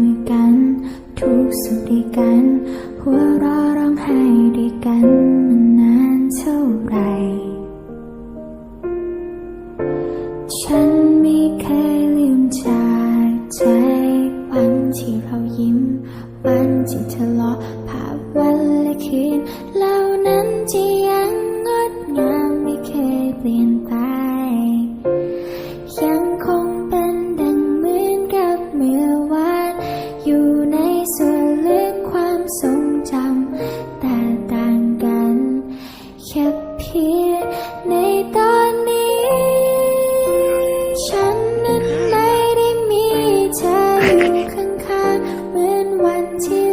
มือกัน ทุกสุขด้วยกัน หัวเราะร้องไห้ด้วยกันมานนานเท่าไหรฉันไม่เคยลืมจากใจ วันที่เรายิ้ม วันที่ทะเลาะภาพวันและคืนเหล่านั้นที่ยังงดงามไม่เคยเปลี่ยนไป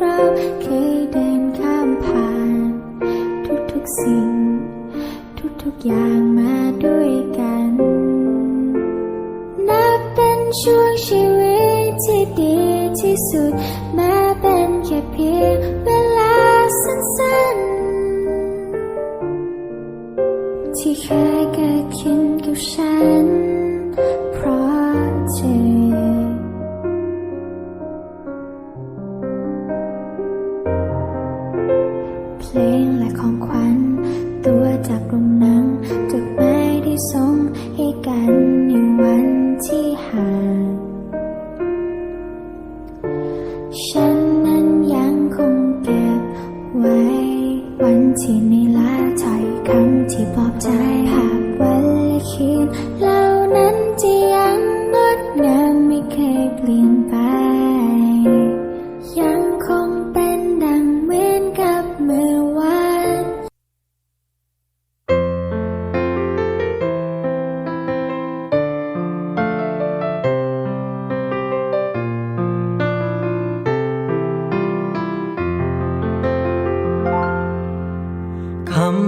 เราเคยเดินข้ามผ่าน ทุกๆสิ่ง ทุกๆอย่างมาด้วยกัน นับเป็นช่วงชีวิตที่ดีที่สุดแม้ ให้กันในวันที่ห่างฉันนั้นยังคงเก็บไว้ วันที่ไม่ละถอยคำที่ปลอบใจภาพวันและคืน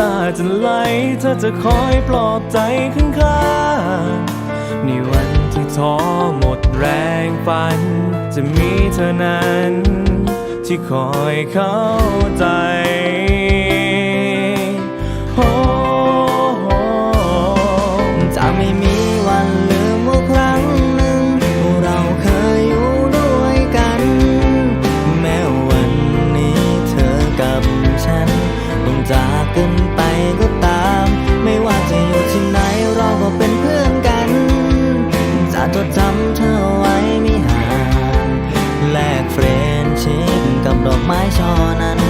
ำตาจะไหลเธอจะคอยปลอบใจข้างข้างๆในวันที่ท้อหมดแรงฝัน จะมีเธอนั้น ที่คอยเข้าใจ จะจดจำเธอไว้ไม่ห่าง แลกเฟรนด์ชิกกับดอกไม้ช่อนั้น